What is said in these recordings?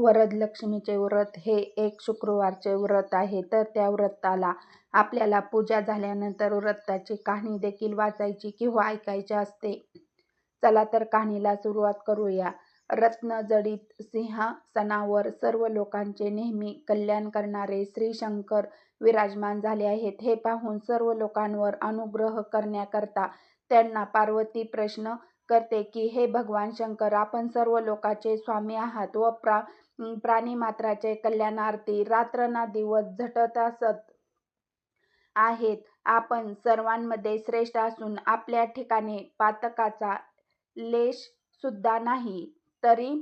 वरदलक्ष्मीचे व्रत हे एक शुक्रवारचे व्रत आहे तर त्या व्रताला आपल्याला पूजा झाल्यानंतर व्रताची कहाणी देखील वाचायची किंवा ऐकायची असते. चला तर कहाणीला सुरुवात करूया. रत्नजडित सिंहासनावर सर्व लोकांचे नेहमी कल्याण करणारे श्री शंकर विराजमान झाले आहेत हे पाहून सर्व लोकांवर अनुग्रह करण्याकरता त्यांना पार्वती प्रश्न करते की हे भगवान शंकर आपण सर्व लोकांचे स्वामी आहात व प्रा प्राणिमात्रांचे कल्याणार्थी रात्रना दिवस झटत असत आहेत. आपण सर्वांमध्ये श्रेष्ठ असून आपल्या ठिकाणी पातकाचा लेश सुद्धा नाही. तरी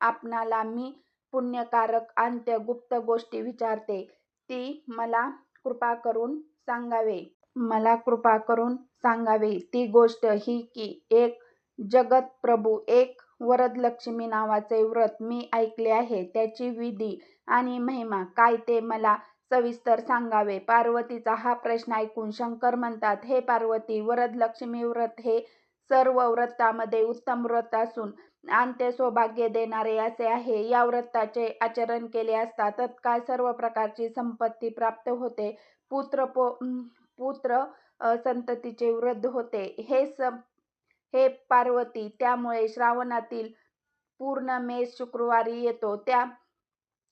आपणाला मी पुण्यकारक अंत्य गुप्त गोष्टी विचारते ती मला कृपा करून सांगावे. मला कृपा करून सांगावे ती गोष्ट ही की एक जगत प्रभू एक वरदलक्ष्मी नावाचे व्रत मी ऐकले आहे. त्याची विधी आणि महिमा काय ते मला सविस्तर सांगावे. पार्वतीचा हा प्रश्न ऐकून शंकर म्हणतात हे पार्वती वरदलक्ष्मी व्रत हे सर्व व्रतामध्ये उत्तम व्रत असून अंत्य सौभाग्य देणारे असे आहे. या व्रताचे आचरण केले असता तत्काळ सर्व प्रकारची संपत्ती प्राप्त होते. पुत्र संततीचे वृद्ध होते. हे हे पार्वती त्यामुळे श्रावणातील पौर्णिमेस शुक्रवारी येतो त्या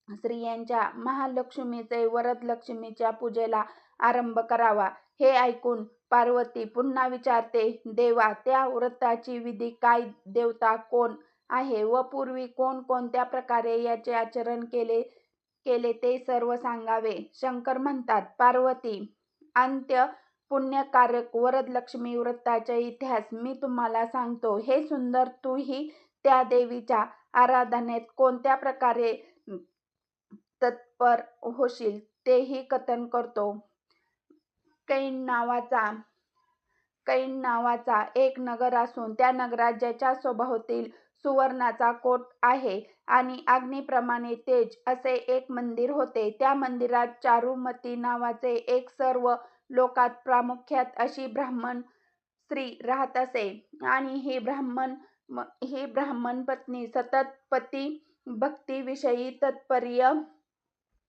स्त्रियांच्या महालक्ष्मीचे वरदलक्ष्मीच्या पूजेला आरंभ करावा. हे ऐकून पार्वती पुन्हा विचारते देवा त्या व्रताची विधी काय देवता कोण आहे व पूर्वी कोण कोणत्या प्रकारे याचे आचरण केले केले ते सर्व सांगावे. शंकर म्हणतात पार्वती अंत्य पुण्यकारक वरदलक्ष्मी व्रताचा इतिहास मी तुम्हाला सांगतो. हे सुंदर तूही त्या देवीच्या आराधनेत कोणत्या प्रकारे तत्पर होशील तेही कथन करतो. कैन नावाचा एक नगर असून त्या नगरात ज्याच्या स्वभावतील सुवर्णाचा कोट आहे आणि अग्निप्रमाणे तेज असे एक मंदिर होते. त्या मंदिरात चारुमती नावाचे एक सर्व लोकात प्रामुख्यात अशी ब्राह्मण स्त्री राहत असे. आणि ही ब्राह्मण पत्नी सतत पती भक्तीविषयी तत्पर्य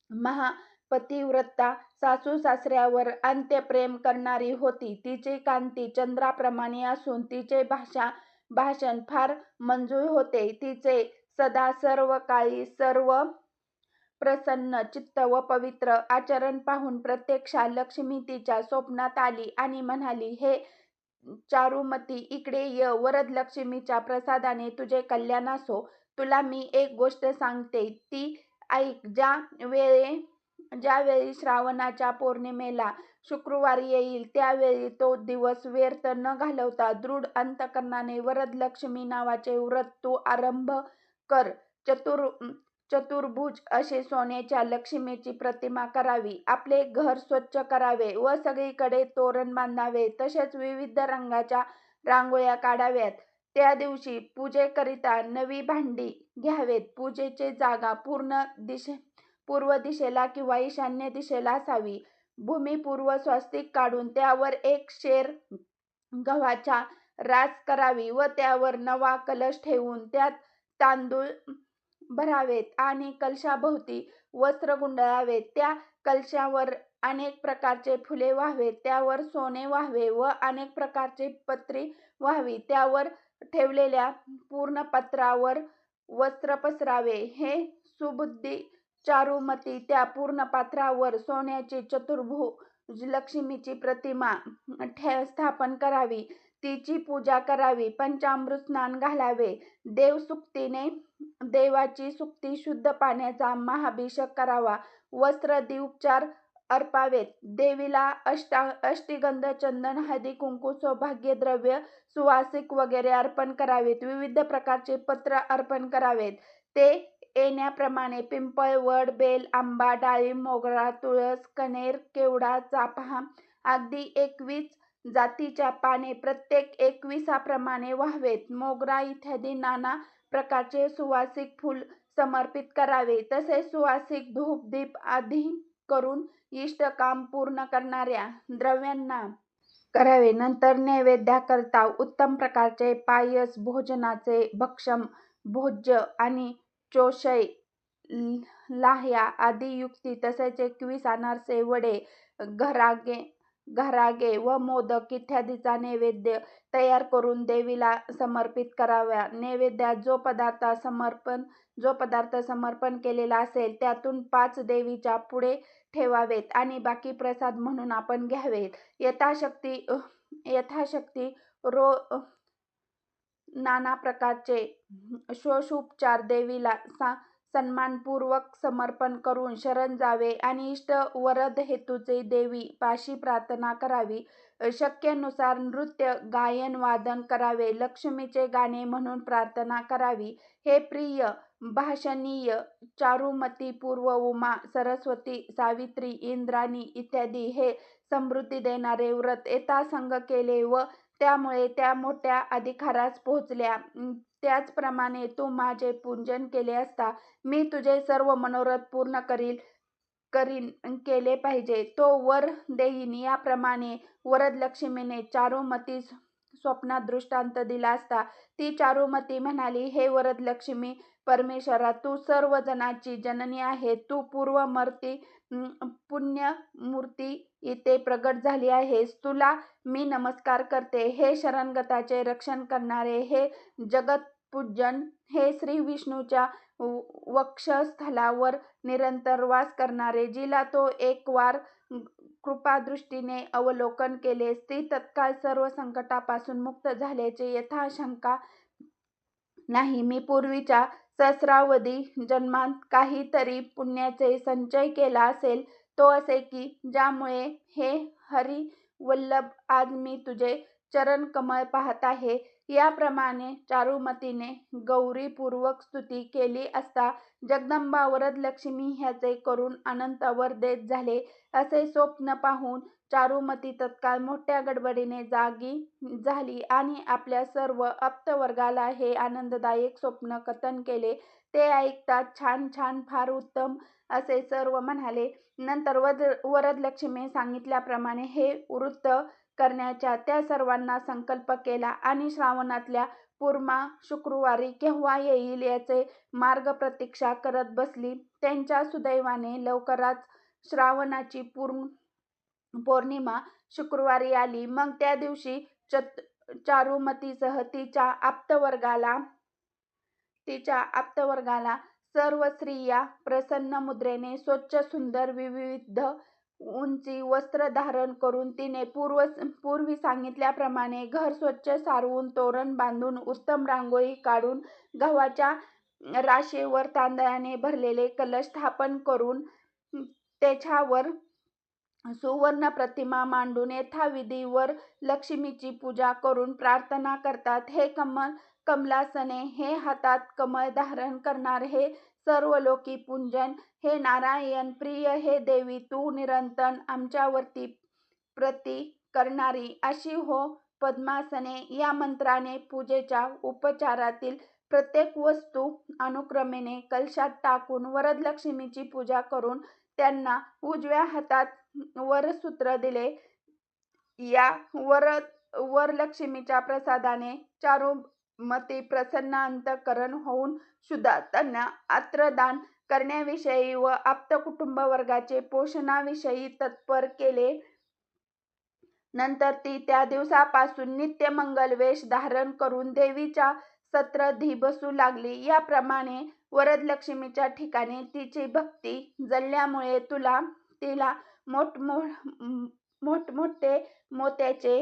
महा पतिव्रता सासू सासऱ्यावर अंत्यप्रेम करणारी होती. तिची कांती चंद्राप्रमाणे असून तिचे भाषा भाषण फार मंजूळ होते. तिचे सदा सर्व काळी सर्व प्रसन्न चित्त व पवित्र आचरण पाहून प्रत्यक्षा लक्ष्मी तिच्या स्वप्नात आली आणि म्हणाली हे चारुमती इकडे ये वरदलक्ष्मीच्या प्रसादाने तुझे कल्याण असो. तुला मी एक गोष्ट सांगते ती ऐक. ज्या वेळे वेळी श्रावणाच्या पौर्णिमेला शुक्रवार येईल त्यावेळी तो दिवस व्यर्थ न घालवता दृढ अंतकरणाने वरदलक्ष्मी नावाचे व्रत तू आरंभ कर. चतुर चतुर्भुज असे सोन्याच्या लक्ष्मीची प्रतिमा करावी. आपले घर स्वच्छ करावे व सगळीकडे तोरण बांधावे. तसेच विविध रंगाच्या रांगोळ्या काढाव्यात. त्या दिवशी पूजेकरिता नवी भांडी घ्यावेत पूजेचे जागा पूर्ण दिशे पूर्व दिशेला किंवा ईशान्य दिशेला असावी. भूमीपूर्व स्वस्तिक काढून त्यावर एक शेर गव्हाचा रास करावी व त्यावर नवा कलश ठेवून त्यात तांदूळ भरावेत आणि कलशाभोवती वस्त्र गुंडाळावेत त्या कलशावर अनेक प्रकारचे फुले व्हावीत. त्यावर सोने व्हावे व अनेक प्रकारचे पत्री व्हावी त्यावर ठेवलेल्या पूर्णपत्रावर वस्त्र पसरावे. हे सुबुद्धी चारुमती त्या पूर्णपत्रावर सोन्याची चतुर्भुज लक्ष्मीची प्रतिमा स्थापन करावी. तिची पूजा करावी. पंचामृत स्नान घालावे. देवाची सुक्ती शुद्ध पाण्याचा महाभिषेक करावा. वस्त्र दीपोपचार अर्पावेत. देवीला अष्टा अष्टिगंध चंदन हळदी कुंकू सौभाग्य द्रव्य सुवासिक वगैरे अर्पण करावेत विविध प्रकारचे पत्र अर्पण करावेत ते येण्याप्रमाणे पिंपळ वड बेल आंबा डाळिंब मोगरा तुळस कण्हेर केवडा चाफा आदी एकवीस जातीच्या पाने प्रत्येक एकविसाप्रमाणे व्हावेत मोगरा इत्यादी नाना प्रकारचे सुवासिक फूल समर्पित करावे. तसेच सुवासिक धूप दीप आदी करून इष्टकाम पूर्ण करणाऱ्या द्रव्यांना करावे. नंतर नैवेद्याकरता उत्तम प्रकारचे पायस भोजनाचे भक्षम भोज्य आणि चोषय, लाह्या आदी युक्ती तसेच एकवीस अनारसे वडे घरागे घरागे व मोदक इत्यादीचा नैवेद्य तयार करून देवीला समर्पित कराव्या. नैवेद्यात जो पदार्थ समर्पण जो पदार्थ समर्पण केलेला असेल त्यातून पाच देवीच्या पुढे ठेवावेत आणि बाकी प्रसाद म्हणून आपण घ्यावेत. यथाशक्ती यथाशक्ती रो नाना प्रकारचे शोषोपचार देवीला सा सन्मानपूर्वक समर्पण करून शरण जावे आणि इष्ट वरद हेतूचे देवी पाशी प्रार्थना करावी. शक्यनुसार नृत्य गायन वादन करावे. लक्ष्मीचे गाणे म्हणून प्रार्थना करावी. हे प्रिय भाषणीय चारुमती पूर्व उमा सरस्वती सावित्री इंद्राणी इत्यादी हे समृद्धी देणारे व्रत यथासंग केले व त्यामुळे त्या मोठ्या अधिकारास पोहोचल्या. त्याचप्रमाणे तू माझे पूजन केले असता मी तुझे सर्व मनोरथ पूर्ण करील करीन केले पाहिजे. तो वर देईन याप्रमाणे वरदलक्ष्मीने चारुमतीस स्वप्नात दृष्टांत दिला असता ती चारुमती म्हणाली हे वरदलक्ष्मी परमेश्वरा तू सर्व जनाची जननी आहे. तू पूर्वमर्ती पुण्यमूर्ती इथे प्रगट झाली आहेस. तुला मी नमस्कार करते. हे शरणगताचे रक्षण करणारे हे जगतपूजन हे श्री विष्णूच्या वक्षस्थलावर निरंतर वास करणारे जिला तो एक वार कृपादृष्टीने अवलोकन केलेस ती तत्काळ सर्व संकटापासून मुक्त झाल्याचे यथाशंका नाही. मी पूर्वीच्या सहस्रावधी जन्मांत काहीतरी पुण्याचे संचय केला असेल तो असे की ज्यामुळे हे हरिवल्लभ आज मी तुझे चरणकमळ पाहत आहे. याप्रमाणे चारुमतीने गौरीपूर्वक स्तुती केली असता जगदंबा वरदलक्ष्मी ह्याचे करून अनंतावर देत झाले. असे स्वप्न पाहून चारुमती तत्काळ मोठ्या गडबडीने जागी झाली आणि आपल्या सर्व आप्तवर्गाला हे आनंददायक स्वप्न कथन केले. ते ऐकताच छान छान फार उत्तम असे सर्व म्हणाले. नंतर वद वरदलक्ष्मीने सांगितल्याप्रमाणे हे वृत्त करण्याचा त्या सर्वांना संकल्प केला आणि श्रावणातल्या पूर्मा शुक्रवारी केव्हा येईल याचे मार्ग प्रतीक्षा करत बसली. त्यांच्या सुदैवाने लवकरच श्रावणाची पूर्ण पौर्णिमा शुक्रवारी आली. मग त्या दिवशी चत चारुमतीसह तिच्या आप्तवर्गाला तिच्या आप्तवर्गाला सर्व स्त्रिया प्रसन्न मुद्रेने स्वच्छ सुंदर विविध उंची वस्त्र धारण करून तिने पूर्व पूर्वी सांगितल्याप्रमाणे घर स्वच्छ सारवून तोरण बांधून उत्तम रांगोळी काढून गव्हाच्या राशेवर तांदळाने भरलेले कलश स्थापन करून त्याच्यावर सुवर्ण प्रतिमा मांडून यथाविधीवर लक्ष्मीची पूजा करून प्रार्थना करतात. हे कमल कमलासने हे हातात कमळ धारण करणार हे सर्वलोकी पूजन हे नारायण प्रिय हे देवी तू निरंतर आमच्यावरती प्रती करणारी अशी हो पद्मासने या मंत्राने पूजेच्या उपचारातील प्रत्येक वस्तू अनुक्रमेने कलशात टाकून वरदलक्ष्मीची पूजा करून त्यांना उजव्या हातात वरसूत्र दिले. या वर वरलक्ष्मीच्या प्रसादाने चारू मते प्रसन्न अंतःकरण होऊन सुद्धा त्यांना आत्रदान करण्याविषयी व आप्तकुटुंबवर्गाचे पोषणाविषयी तत्पर केले. नंतर ती त्या दिवसापासून नित्य मंगल वेष धारण करून देवीच्या सत्रधी बसू लागली. याप्रमाणे वरदलक्ष्मीच्या ठिकाणी तिची भक्ती जळल्यामुळे तुला तिला मोठमो मोठमोठे मोत्याचे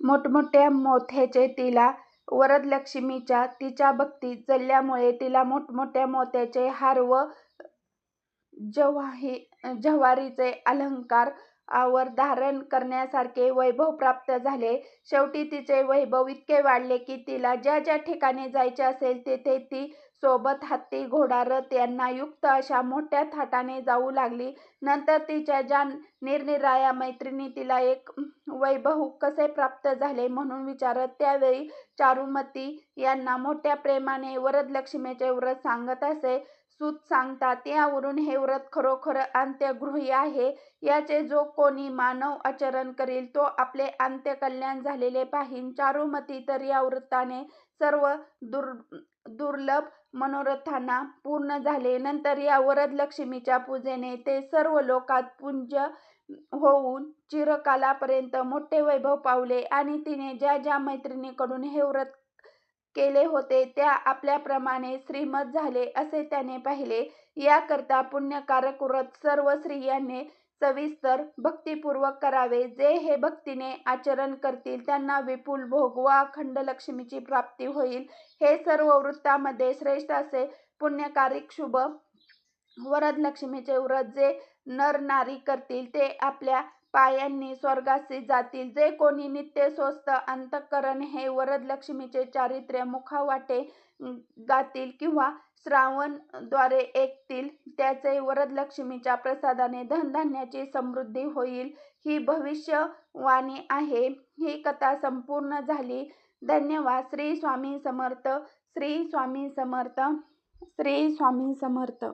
मोठमोठ्या मोत्याचे तिला वरदलक्ष्मीच्या तिच्या भक्ती जळल्यामुळे तिला मोठमोठ्या मोत्याचे हार व जवाही जव्हारीचे अलंकार आवर धारण करण्यासारखे वैभव प्राप्त झाले. शेवटी तिचे वैभव इतके वाढले की तिला ज्या ज्या ठिकाणी जायचे असेल तेथे ती सोबत हत्ती घोडा रथ यांना युक्त अशा मोठ्या थाटाने जाऊ लागली. नंतर तिच्या ज्या निरनिराळ्या मैत्रिणी तिला एक वैभव कसे प्राप्त झाले म्हणून विचारत त्यावेळी चारुमती यांना मोठ्या प्रेमाने वरदलक्ष्मीचे व्रत सांगत असे. सूत सांगतात यावरून हे व्रत खरोखर अंत्यगृही आहे. याचे जो कोणी मानव आचरण करील तो आपले अंत्यकल्याण झालेले पाहिन. चारुमती तर या व्रताने सर्व दुर् दुर्लभ मनोरथांना पूर्ण झाले. नंतर या वरदलक्ष्मीच्या पूजेने ते सर्व लोकात पुंज होऊन चिरकालापर्यंत मोठे वैभव पावले आणि तिने ज्या ज्या मैत्रिणीकडून हे व्रत केले होते त्या आपल्याप्रमाणे श्रीमत झाले असे त्याने पाहिले. याकरता पुण्यकारक व्रत सर्व स्त्रियांनी सविस्तर भक्तिपूर्वक करावे. जे हे भक्तीने आचरण करतील त्यांना विपुल भोग व अखंड लक्ष्मीची प्राप्ती होईल. हे सर्व वृत्तामध्ये श्रेष्ठ असे पुण्यकारिक शुभ वरदलक्ष्मीचे व्रत जे नर नारी करतील ते आपल्या पायांनी स्वर्गासी जातील. जे कोणी नित्य स्वस्त अंतकरण हे वरदलक्ष्मीचे चारित्र्य मुखावाटे गातील किंवा श्रावणद्वारे ऐकतील. त्याचे वरदलक्ष्मीच्या प्रसादाने धनधान्याची समृद्धी होईल. ही भविष्यवाणी आहे. ही कथा संपूर्ण झाली. धन्यवाद. श्री स्वामी समर्थ. श्री स्वामी समर्थ. श्री स्वामी समर्थ.